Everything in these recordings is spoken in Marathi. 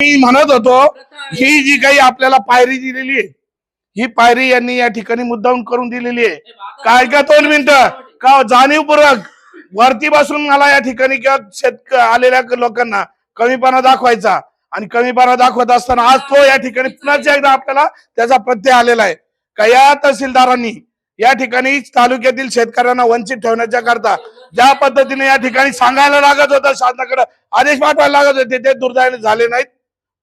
मी म्हणत होतो ही जी काही आपल्याला पायरी दिलेली आहे ही पायरी यांनी या ठिकाणी मुद्दाम करून दिलेली आहे. काय का दोन मिनिटं? का जाणीवपूर्वक वरती बसून मला या ठिकाणी किंवा शेतक आलेल्या लोकांना कमीपणा दाखवायचा आणि कमीपणा दाखवत असताना आज तो या ठिकाणी पुन्हा एकदा आपल्याला त्याचा प्रत्यय आलेला आहे. का या तहसीलदारांनी या ठिकाणी तालुक्यातील शेतकऱ्यांना वंचित ठेवण्याच्या करता ज्या पद्धतीने या ठिकाणी सांगायला लागत होतं शासनाकडे आदेश पाठवायला लागत होते ते दुर्दैवाने झाले नाहीत.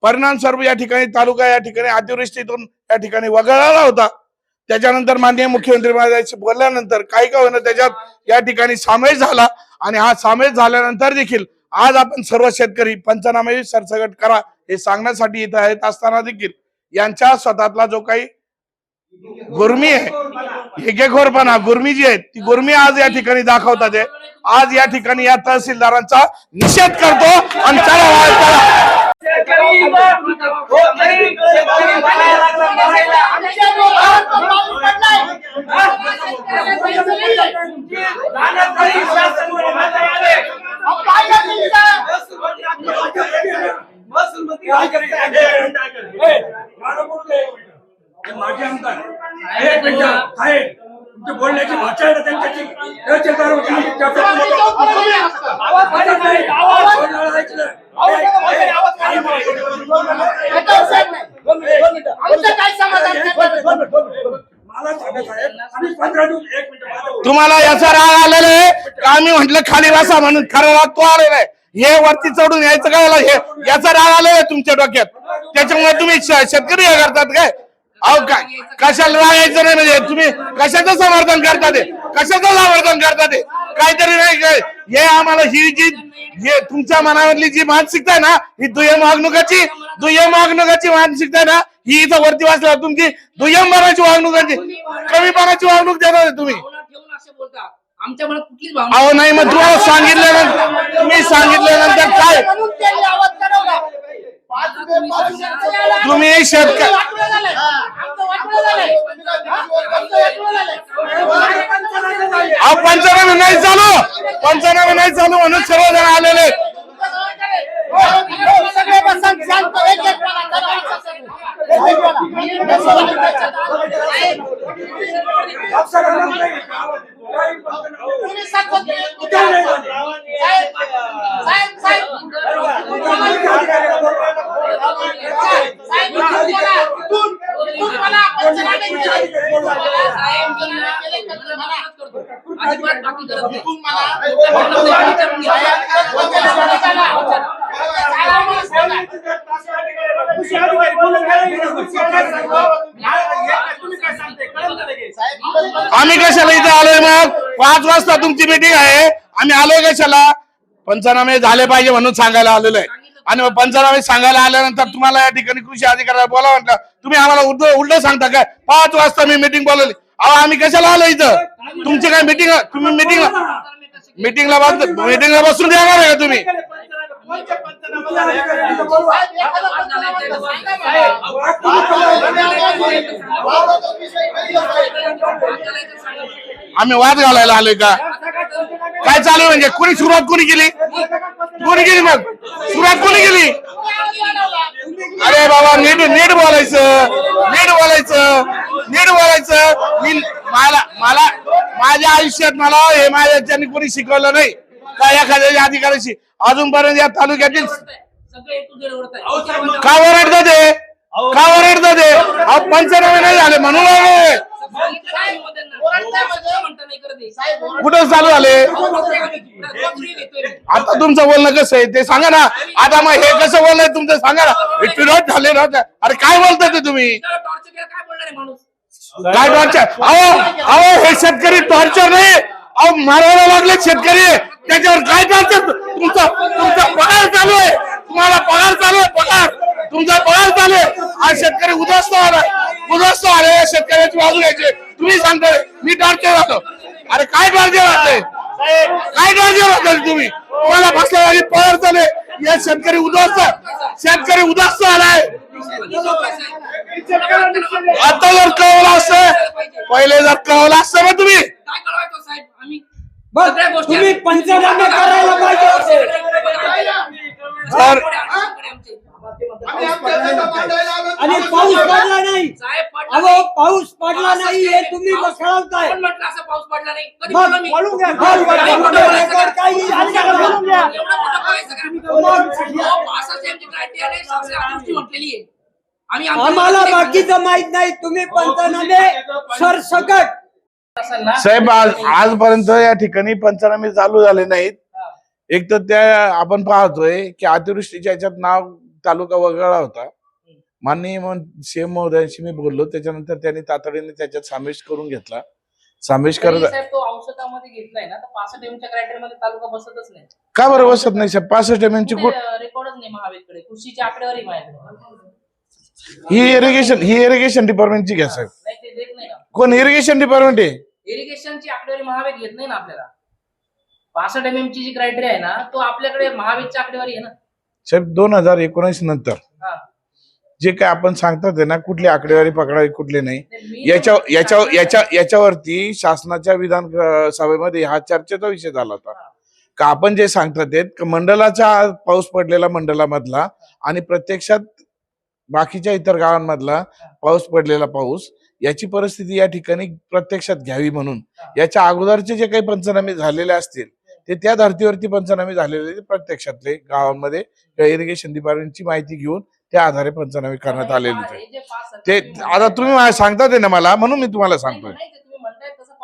परिणाम स्वरूप या ठिकाणी तालुका या ठिकाणी अतिवृष्टीतून या ठिकाणी वगळला होता त्याच्यानंतर माननीय मुख्यमंत्री महाराजांशी बोलल्यानंतर काही का होईना त्याच्यात या ठिकाणी सामील झाला आणि हा सामील झाल्यानंतर देखील आज आपण सर्व शेतकरी पंचनामे सरसगट करा हे सांगण्यासाठी इथं येत असताना देखील यांच्या स्वतःतला जो काही गुरमी आहे हेकेखोरपणा गुरमी जी आहे ती गुरमी आज या ठिकाणी दाखवतात आहे. आज या ठिकाणी या तहसीलदारांचा निषेध करतो आणि चला माझे आमदार तुम्हाला याचा राग आलेला आहे? का आम्ही म्हंटल खाली वासा म्हणून. खरा राग तो आलेला आहे. हे वरती चढून यायचं काय हे याचा राग आलेला आहे तुमच्या डोक्यात. त्याच्यामुळे तुम्ही शेतकरी हे करतात काय? अहो काय? कशाला राग यायचं नाही म्हणजे? तुम्ही कशाचं समर्थन करता ते? कशाचं समर्थन करता ते? काहीतरी नाही काय? हे आम्हाला ही जी हे तुमच्या मनामधली जी मानसिकता आहे ना ही दुय्यम वागणुकाची दुय्यम वागणुकाची मानसिकता आहे ना ही इथं वरती वाचला तुमची दुय्यम मनाची वागणुकाची कमीपणाची वागणूक देणार तुम्ही. बोलता? आमच्या मनात कुठलीच भावना अहो नाही. मग तुम्हाला सांगितल्यानंतर तुम्ही सांगितल्यानंतर काय? तुम्ही शेतकरी अहो पंचनामे नाही चालू. पंचनामे नाही चालू म्हणून सर्वजण आलेले आहेत. बाकी करत नाही. आम्ही कशाला इथे आलोय मग? पाच वाजता तुमची मीटिंग आहे. आम्ही आलोय कशाला? पंचनामे झाले पाहिजे म्हणून सांगायला आलेलो आहे. आणि पंचनामे सांगायला आल्यानंतर तुम्हाला या ठिकाणी कृषी अधिकाऱ्याला बोला म्हटलं तुम्ही आम्हाला उलट उलट सांगता काय? पाच वाजता मी मीटिंग बोलवली. अहो आम्ही कशाला आलो इथं? तुमची काय मीटिंग तुम्ही मीटिंग मीटिंगला मीटिंगला बसून देणार आहे का तुम्ही? आम्ही वाद घालायला आलोय का? काय चालू आहे म्हणजे? कोणी सुरुवात कोणी केली? कोणी केली मग? सुरुवात कोणी केली? अरे बाबा नीट नीट बोलायचं. नीट बोलायचं. नीट बोलायचं. मी मला मला माझ्या आयुष्यात मला हे माझ्याच्यानी कोणी शिकवलं नाही. का एखाद्या अधिकाऱ्याशी? अजूनपर्यंत या तालुक्यातील. का ओरडतं ते? का ओरडतं ते? पंचनामे नाही झाले म्हणून. कुठं चालू झाले. आता तुमचं बोलणं कसं आहे? ते सांगा ना. आता मग हे कसं बोलणं तुमचं सांगा ना. हे पिरियड झाले ना. अरे काय बोलता ते तुम्ही? काय टॉर्चर अहो अहो हे शेतकरी टॉर्चर नाही. अहो मारायला लागले शेतकरी. त्याच्यावर काय करतात तुमचा तुमचा पगार चालू आहे. तुम्हाला पगार चालू आहे पगार. तुमचा पगार चालू आहे. आज शेतकरी उद्ध्वस्त आला उद्ध्वस्त आले शेतकऱ्याची बाजू घ्यायची. तुम्ही सांगताय मी टॉर्चर राहतो. अरे काय टॉर्चर राहते काय टॉर्चर राहतो तुम्ही? तुम्हाला बसल्या जागी पगार चालू आहे. या शेतकरी उद्ध्वस्त शेतकरी उद्ध्वस्त आलाय आता जर कळवलं असत पहिले जर कळवलं असतं ना तुम्ही काय कळवायचं साहेब आम्ही बस, सगळ्या गोष्टी तुम्ही पंचनामे करायला पाहिजे होते. आणि आम्हाला पाऊस. पडला नाही. अहो नाही. पाऊस पडला नाही हे तुम्ही म्हटलं असं पाऊस पडला नाही? आम्हाला बाकीचं माहीत नाही. तुम्ही पंचनामे सरसकट? साहेब आज आजपर्यंत या ठिकाणी पंचनामे चालू झाले नाहीत. एक तर त्या आपण पाहतोय की अतिवृष्टीच्या याच्यात नाव तालुका वगळला होता. माननीय सीएम महोदयांशी मी बोललो. त्याच्यानंतर त्यांनी तातडीने त्याच्यात समावेश करून घेतला. समावेश करत का बरं बसत नाही साहेब? पासष्ट एम ची कुठ रेकॉर्डच नाही महावेदकडे कृषीची आकडेवारी माझ्याकडे ही इरिगेशन ही इरिगेशन डिपार्टमेंटची घ्या साहेब. कोण इरिगेशन डिपार्टमेंट आहे? इरिगेशनची आकडेवारी महावेद घेत नाही ना आपल्याला. पासष्ट एम ची जी क्रायटेरिया आहे ना तो आपल्याकडे महावेदची आकडेवारी आहे ना. साहेब दोन हजार एकोणीस नंतर हा. जे काय आपण सांगतात आहे ना कुठली आकडेवारी पकडावी कुठली नाही मी याच्या याच्या याच्या याच्यावरती शासनाच्या विधान अं, सभेमध्ये हा चर्चेचा विषय झाला होता. का आपण जे सांगतात आहेत का मंडलाचा पाऊस पडलेला मंडलामधला आणि प्रत्यक्षात बाकीच्या इतर गावांमधला पाऊस पडलेला पाऊस याची परिस्थिती या ठिकाणी प्रत्यक्षात घ्यावी म्हणून. याच्या अगोदरचे जे काही पंचनामे झालेले असतील ते त्या धर्तीवरती पंचनामे झालेले प्रत्यक्षातले गावांमध्ये. इरिगेशन डिपार्टमेंटची माहिती घेऊन त्या आधारे पंचनामे करण्यात आलेले होते ते आता तुम्ही मला सांगतात आहे ना मला म्हणून मी तुम्हाला सांगतोय.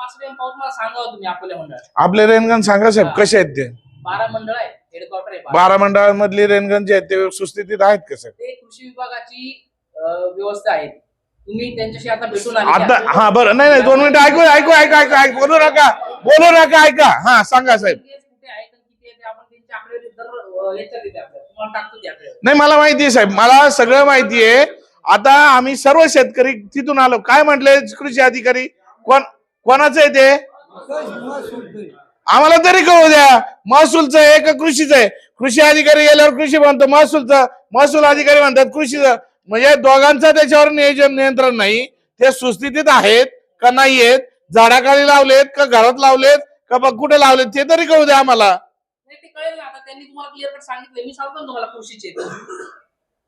ते आपले रेनगण सांगा साहेब कसे आहेत ते? बारा मंडळ आहे बारा. मंडळांमधली रेनगण जे आहेत ते सुस्थितीत आहेत का साहेब? ते कृषी विभागाची व्यवस्था आहे. तुम्ही त्यांच्याशी आता भेटून हा बरं. नाही नाही दोन मिनिटं ऐकू ऐकू ऐकू ऐकू ऐकू. बोलू नका बोलू नका ऐका. हा सांगा साहेब. नाही मला माहिती आहे साहेब. मला सगळं माहिती आहे. आता आम्ही सर्व शेतकरी तिथून आलो. काय म्हटले कृषी अधिकारी? कोण कोणाचं आहे ते? आम्हाला तरी कळू द्या. महसूलचं आहे का कृषीचं आहे. कृषी अधिकारी गेल्यावर कृषी म्हणतो महसूलचं महसूल अधिकारी म्हणतात कृषीचं. म्हणजे दोघांचं त्याच्यावर नियोजन नियंत्रण नाही. ते सुस्थितीत आहेत का नाही आहेत? झाडाखाली लावलेत का घरात लावलेत? का बघ कुठे लावलेत? ते तरी कळू द्या आम्हाला. नाही ते कळेल ना. आता त्यांनी तुम्हाला क्लिअर कट सांगितलं मी सांगतो ना तुम्हाला कृषीचे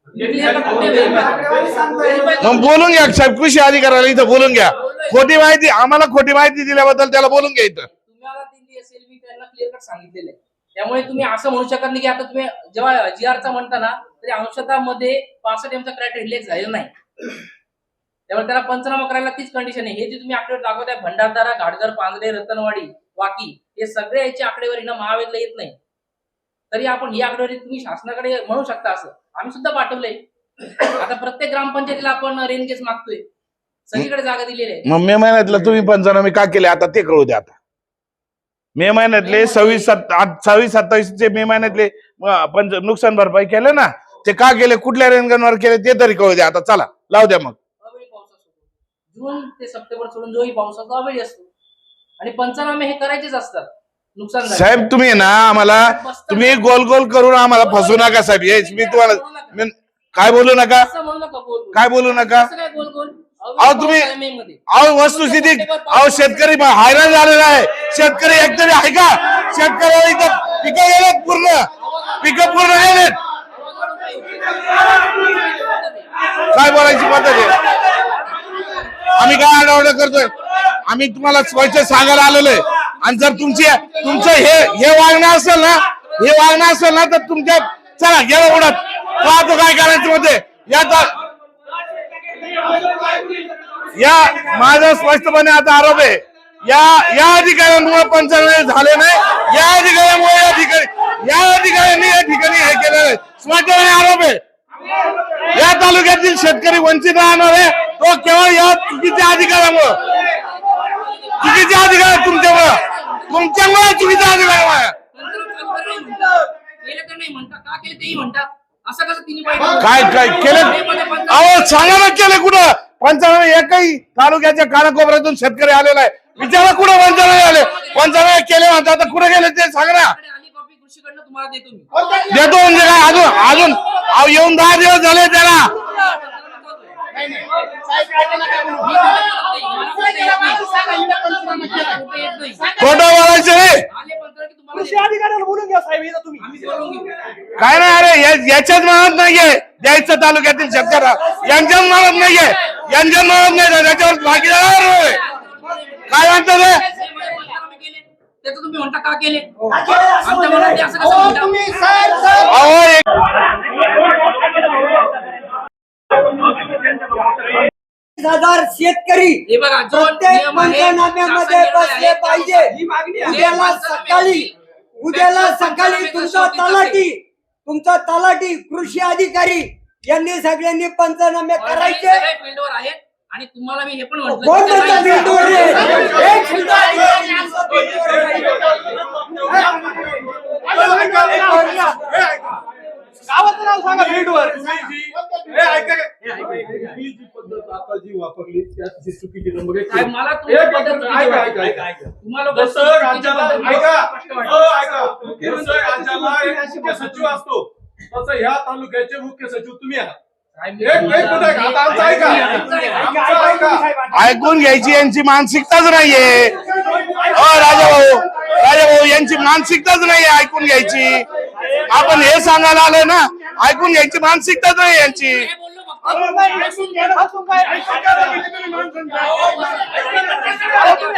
क्लिअर कट कुठे verify- मग बोलून घ्या. साहेब कृषी अधिकाऱ्याला इथं बोलून घ्या. खोटी माहिती आम्हाला खोटी माहिती दिल्याबद्दल त्याला बोलून घ्या इथं. तुम्हाला दिली असेल मी त्यांना क्लिअर कट सांगितलेलं आहे. त्यामुळे तुम्ही असं म्हणू शकत नाही की आता तुम्ही जेव्हा जी आरचा म्हणता ना तरी अंशतामध्ये पासष्ट एमचा क्रायटेरिया रिलेक्स झालेला नाही. त्यामुळे त्याला पंचनामा करायला तीच कंडिशन आहे. हे जे तुम्ही आकडेवारी दाखवताय भंडारदारा घाटघर पांजरे रतनवाडी वाकी हे सगळे याची आकडेवारी ना महावेदला येत नाही. तरी आपण ही आकडेवारी तुम्ही शासनाकडे म्हणू शकता असं. आम्ही सुद्धा पाठवलंय. आता प्रत्येक ग्रामपंचायतीला आपण रेनकेस मागतोय. सगळीकडे जागा दिलेली आहे. मग मे महिन्यातलं तुम्ही पंचनामे का केले? आता ते कळू द्या आता. मे महिन्यातले सव्वीस सव्वीस सत्तावीस चे मे महिन्यातले पंच नुकसान भरपाई केलं ना ते का केले कुठल्या रेनगणवर केले ते तरी कळू द्या आता. चला लावू द्या मग. जून ते सप्टेंबर सोडून जोही अवेळी असतो. आणि पंचनामे हे करायचेच असतात. नुकसान. साहेब तुम्ही ना आम्हाला तुम्ही गोल गोल करून आम्हाला फसू नका. साहेब. मी तुम्हाला काय बोलू नका. काय बोलू नका? गोल गोल? अहो, तुम्ही-. अहो वस्तुस्थिती अहो शेतकरी हैराण झालेला आहे. शेतकरी एकतरी आहे का? शेतकऱ्याला पिकं गेलेत पूर्ण. पिकं पूर्ण गेलेत. काय बोलायची पद्धत आहे? आम्ही काय आढावडा करतोय? आम्ही तुम्हाला स्वच्छ सांगायला आलेलो आहे. आणि जर तुमची तुमचं हे हे वागणं असेल ना हे वागणं असेल ना तर तुमच्या चला गेला उडत. पाहतो काय करायचं मध्ये या तर या माझा स्पष्टपणे आता आरोप आहे. या या अधिकाऱ्यांमुळे पंचनामे झाले नाही. या अधिकाऱ्यामुळे या ठिकाणी या अधिकाऱ्यांनी या ठिकाणी हे केलेलं स्पष्टपणे आरोप आहे. या तालुक्यातील शेतकरी वंचित राहणार आहे. तो केवळ या चुकीच्या अधिकाऱ्यामुळं. चुकीचे अधिकार तुमच्यामुळं. तुमच्यामुळे चुकीचा अधिकार काय काय केलं? अहो सांगा ना केलं कुठं? पंचनामे एकही तालुक्याच्या कानाकोपऱ्यातून शेतकरी आलेला आहे. विचारा कुठं पंचनामे आले? पंचनामे केले म्हणतात आता कुठे गेले ते सांगा ना. देतो मी. कोणत्या- देतो म्हणजे काय? अजून अजून. अहो येऊन दहा दिवस झाले त्याला. खोटं बोलायचं कृषी अधिकाऱ्याला बोलून घ्या साहेब तुम्ही. काय नाही अरे या- याच्याच मनात नाहीये. द्यायचं तालुक्यातील शेतकऱ्या यांच्याच मनात नाहीये यांच्याच मनात नाही त्याच्यावर भागीदार होय. काय म्हणतो तुम्ही म्हणता का केले? हो. एक हजार शेतकरी हे बघा जो प्रत्येक नियम आहे, पंचनाम्यामध्ये बसले पाहिजे. ही मागणी आहे. उद्याला सकाळी. उद्याला सकाळी तुमचा तलाठी तुमचा तलाठी कृषी अधिकारी यांनी सगळ्यांनी पंचनामे करायचे. सगळे फील्डवर आहेत आणि तुम्हाला मी हे पण कोण म्हणता त्याला- फील्डवर आहे? एक फील्ड गावाचं नाव सांगा फील्डवर ही जी पद्धत आता जी वापरली त्यात जी चुकीची नंबर एक साहेब, मला तुमची पद्धत चुकीची ऐका, वाटते. ऐका, जसं राज्याला ऐका. हो, ऐका. जसं राज्याला एक मुख्य सचिव असतो तसं ह्या तालुक्याचे मुख्य सचिव तुम्ही आहात. ऐकून घ्यायची यांची मानसिकताच नाहीये. हो राजाभाऊ राजाभाऊ यांची मानसिकताच नाहीये ऐकून घ्यायची. आपण हे सांगायला आलोय ना ऐकून घ्यायची मानसिकताच नाही यांची. हे.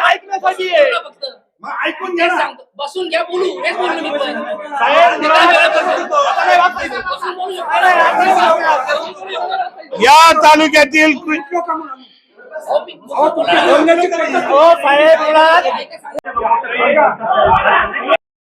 ऐकण्यासाठी तेच सांगतो. बसून घ्या बोलू हेच बोललो मी पण. साहेब, बसून बोलू शकतो. या तालुक्यातील कृ- मी- बोला. गरज नाही. हो साहेब.